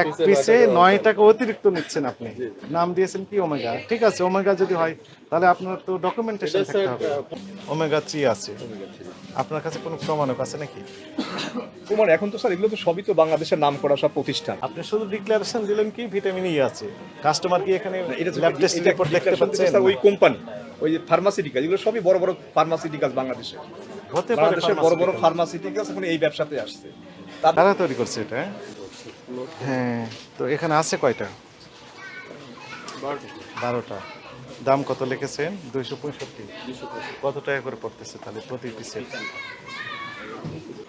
এক পিসে নয় টাকা অতিরিক্ত নিচ্ছেন আপনি। নাম দিয়েছেন কি ওমেগা? ঠিক আছে ওমেগা যদি হয় তাহলে আপনার তো ডকুমেন্টেশন থাকতে হবে। ওমেগা থ্রি আছে। আপনার কাছে কোনো প্রমাণক আছে নাকি? তোমার এখন তো স্যার এগুলো তো সবই তো বাংলাদেশের নাম করা সব প্রতিষ্ঠান। আপনি শুধু ডিক্লারেশন দিলেন কি ভিটামিন ই আছে? কাস্টমার কি এখানে ল্যাব টেস্ট রিপোর্ট দেখতে স্যার ওই কোম্পানি ওই যে ফার্মাসিউটিক্যাল এগুলো সবই বড় বড় ফার্মাসিউটিক্যাল বাংলাদেশে। হতে পারে বড় বড় pharmaceutical। ফার্মাসিউটিক্যাল এখন এই ব্যবসাতে আসছে। তারা তৈরি করছে এটা হ্যাঁ? তো এখানে আছে কয়টা? বারোটা। দাম কত লিখেছেন? দুইশো পঁয়ষট্টি। কত টাকা করে পড়তেছে তাহলে প্রতি পিসের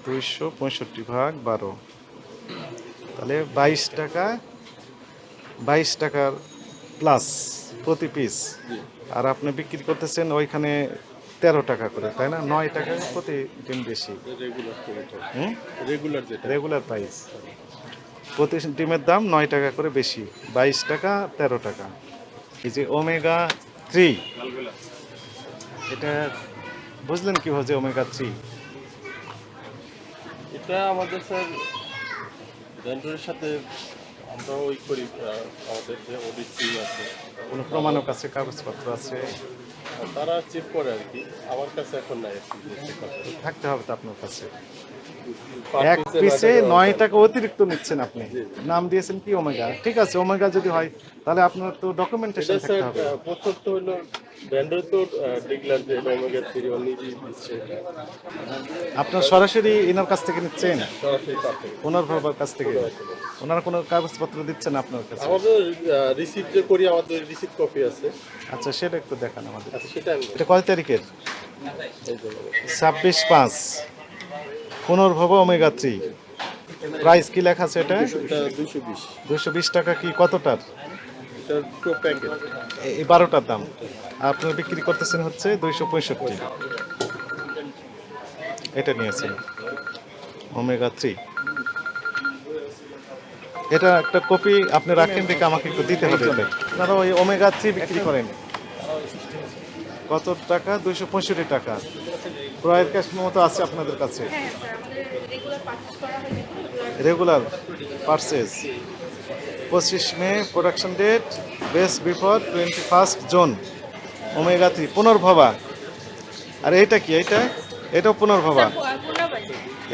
দুইশো পঁয়ষট্টি ভাগ বারো। তাহলে বাইশ টাকা বাইশ টাকার প্লাস প্রতি পিস আর আপনি বিক্রি করতেছেন ওইখানে তেরো টাকা করে তাই না? নয় টাকা প্রতি দিন বেশি রেগুলার প্রাইস প্রতি ডিমের দাম নয় টাকা করে বেশি বাইশ টাকা তেরো টাকা। এই যে ওমেগা থ্রি এটা বুঝলেন কীভাবে যে ওমেগা থ্রি? এটা আমাদের স্যার ভেন্ডরের সাথে আমরা ওই করি আমাদের যে অডিট আছে। কোনো প্রমাণক আছে কাগজপত্র আছে? তারা চেক করে আর কি। আমার কাছে এখন নাই। থাকতে হবে তো আপনার কাছে। এক পিসে নয় টাকা অতিরিক্ত নিচ্ছেন আপনি। নাম দিয়েছেন কি ওমেগা ঠিক আছে ওমেগা যদি হয় তাহলে আপনার তো ডকুমেন্টেশন থাকতে হবে। প্রথম তো হলো ভেন্ডর তো ডিক্লার যে ওমেগা থ্রি ও দিচ্ছে আপনার সরাসরি এনার কাছ থেকে নিচ্ছেন? সরাসরি। ওনার বাবার কাছ থেকে? ওনারা কোনো কাগজপত্র দিচ্ছেন আপনার কাছে? আমাদের রিসিভ যে করি আমাদের রিসিভ কপি আছে। আচ্ছা সেটা একটু দেখান আমাদের। আচ্ছা সেটা এটা কয় তারিখের? ছাব্বিশ পাঁচ। পুনর্ভব ওমেগা থ্রি প্রাইস কি লেখা আছে এটা? এটা দুশো বিশ। দুশো বিশ টাকা কি? কতটার? প্যাকেট এই বারোটার দাম। আর আপনারা বিক্রি করতেছেন হচ্ছে দুইশো পঁয়ষট্টি। এটা নিয়েছেন। Omega three. এটা একটা কপি আপনি রাখেন দেখে আমাকে একটু দিতে হবে। আপনারা ওই ওমেগা থ্রি বিক্রি করেন। কত টাকা? দুইশো পঁয়ষট্টি টাকা। ক্রয়ের ক্যাশ মতো আছে আপনাদের কাছে। হ্যাঁ স্যার আমাদের রেগুলার পারচেজ পঁচিশ May production date best before twenty first June omega three Punarbhaba. আর এইটা কি এইটা? এটাও পুনর্ভবা।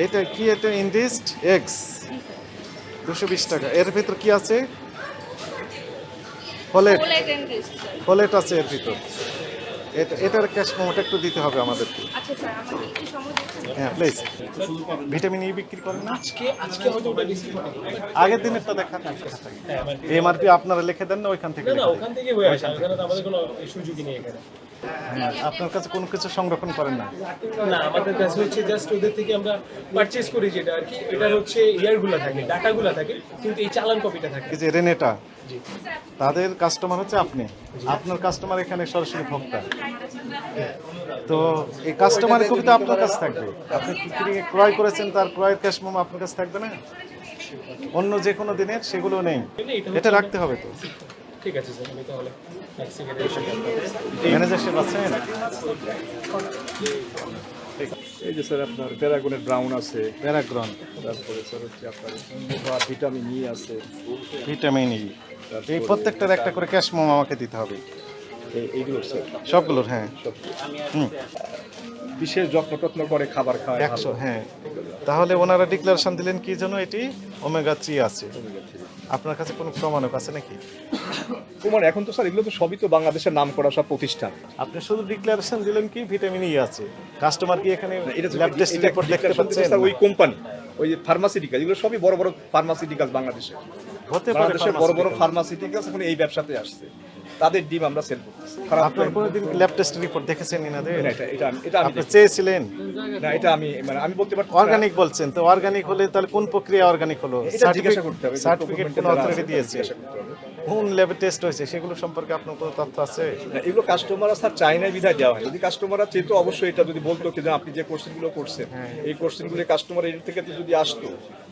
এইটা কি এটা ইন্ডিস্ট? এক্স দুশো বিশ টাকা। এর ভিতর কি আছে? ফলেট ফোলেট আছে এর ভিতর। এটার ক্যাশ মোমোটা একটু দিতে হবে আমাদেরকে। আচ্ছা স্যার আমাকে একটু সময় দিচ্ছেন হ্যাঁ প্লিজ ভিটামিন ই বিক্রি করেন না? আজকে আজকে হয়তো ওটা আগের দিনেরটা দেখান। এমআরপি আপনারা লিখে দেন না ওইখান থেকে? ওখান থেকে হয়ে কোনো আপনার কাছে কোনো কিছু সংরক্ষণ করেন না? না আমাদের কাছে হচ্ছে জাস্ট ওদের থেকে আমরা পারচেজ করি যেটা আর কি। এটা হচ্ছে ইয়ারগুলো থাকে ডাটাগুলো থাকে কিন্তু এই চালান কপিটা থাকে। যে রেনেটা তাদের কাস্টমার হচ্ছে আপনি। আপনার কাস্টমার এখানে সরাসরি ভোক্তা। তো এই কাস্টমার কবিতা আপনার কাছে থাকবে। আপনি কি কি ক্রয় করেছেন তার ক্রয়ের ক্যাশ মোমো আপনার কাছে থাকবে না? অন্য যে কোনো দিনের সেগুলো নেই। এটা রাখতে হবে তো। ঠিক আছে স্যার আমি তাহলে এক সেকেন্ড আছেন এই যে স্যার আপনার প্যারাগনের ব্রাউন আছে। প্যারাগ্রন তারপরে স্যার হচ্ছে আপনার ভিটামিন ই আছে। ভিটামিন ই এই প্রত্যেকটার একটা করে ক্যাশ মোমো আমাকে দিতে হবে। এই- এইগুলো স্যার? সবগুলোর হ্যাঁ। হুম। বিশেষ যত্ন টত্ন করে খাবার খাওয়ায় একশো হ্যাঁ। তাহলে ওনারা ডিক্লারেশন দিলেন কি জন্য এটি ওমেগা থ্রি আছে। আপনার কাছে কোনো প্রমাণক আছে নাকি? তোমার এখন তো স্যার এগুলো তো সবই তো বাংলাদেশের নাম করা সব প্রতিষ্ঠান। আপনি শুধু ডিক্লারেশন দিলেন কি ভিটামিন ই আছে। কাস্টমার কি এখানে এটা ল্যাব টেস্ট রিপোর্ট দেখতে পাচ্ছেন? স্যার ওই কোম্পানি ওই যে ফার্মাসিউটিক্যাল এগুলো সবই বড় বড় ফার্মাসিউটিক্যাল বাংলাদেশে। হতে পারে বাংলাদেশের বড় বড়। ফার্মাসিউটিক্যাল এখন এই ব্যবসাতে আসছে। তাদের ডিম আমরা সেল করতেছি। আপনার কোনোদিন ল্যাব টেস্ট রিপোর্ট দেখেছেন ইনাদের এটা এটা এটা আপনি চেয়েছিলেন? না এটা আমি মানে আমি বলতে পারছি অর্গানিক বলছেন তো অর্গানিক হলে তাহলে কোন প্রক্রিয়া অর্গানিক হলো? এটা জিজ্ঞাসা করতে হবে সার্টিফিকেট কোন অথরিটি দিয়েছে। জিজ্ঞাসা করতে হবে। কোন ল্যাবে টেস্ট হয়েছে? সেগুলো সম্পর্কে আপনার কোনো তথ্য আছে? এগুলো কাস্টমাররা স্যার চাইনায় বিধায় দেওয়া হয়। যদি কাস্টমাররা চেতো অবশ্যই এটা যদি বলতো যে আপনি যে কোশ্চেনগুলো করছেন এই কোশ্চেনগুলো কাস্টমার এর থেকে যদি আসতো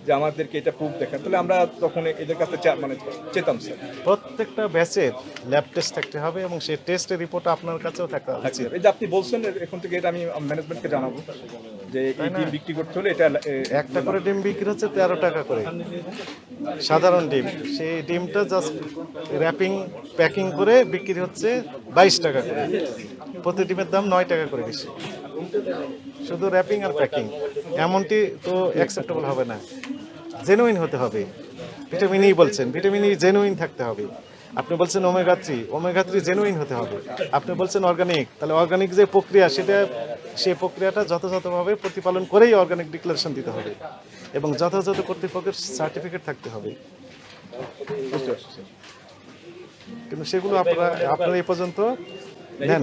যে আমাদেরকে এটা প্রুফ দেখান। তাহলে আমরা তখন এদের কাছে মানে চেতাম স্যার প্রত্যেকটা ব্যাচের ল্যাব টেস্ট থাকতে হবে এবং সেই টেস্টের রিপোর্ট আপনার কাছেও থাকতে হবে। এই যে আপনি বলছেন এখন থেকে এটা আমি ম্যানেজমেন্টকে জানাব যে এই ডিম বিক্রি করতে হলে এটা একটা করে ডিম বিক্রি হচ্ছে তেরো টাকা করে। সাধারণ ডিম। সেই ডিমটা জাস্ট র্যাপিং প্যাকিং করে বিক্রি হচ্ছে বাইশ টাকা করে। প্রতি ডিমের দাম নয় টাকা করে বেশি। শুধু র্যাপিং আর প্যাকিং এমনটি তো অ্যাকসেপ্টেবল হবে না। জেনুইন হতে হবে। ভিটামিন ই বলছেন, ভিটামিন ই জেনুইন থাকতে হবে। আপনি বলছেন ওমেগা থ্রি থ্রি জেনুইন হতে হবে। আপনি বলছেন অর্গানিক তাহলে অর্গানিক যে প্রক্রিয়া, সেটা সেই প্রক্রিয়াটা যথাযথভাবে প্রতিপালন করেই অর্গানিক ডিক্লারেশন দিতে হবে। এবং যথাযথ কর্তৃপক্ষের সার্টিফিকেট থাকতে হবে। কিন্তু সেগুলো আপনারা আপনারা এই পর্যন্ত নেন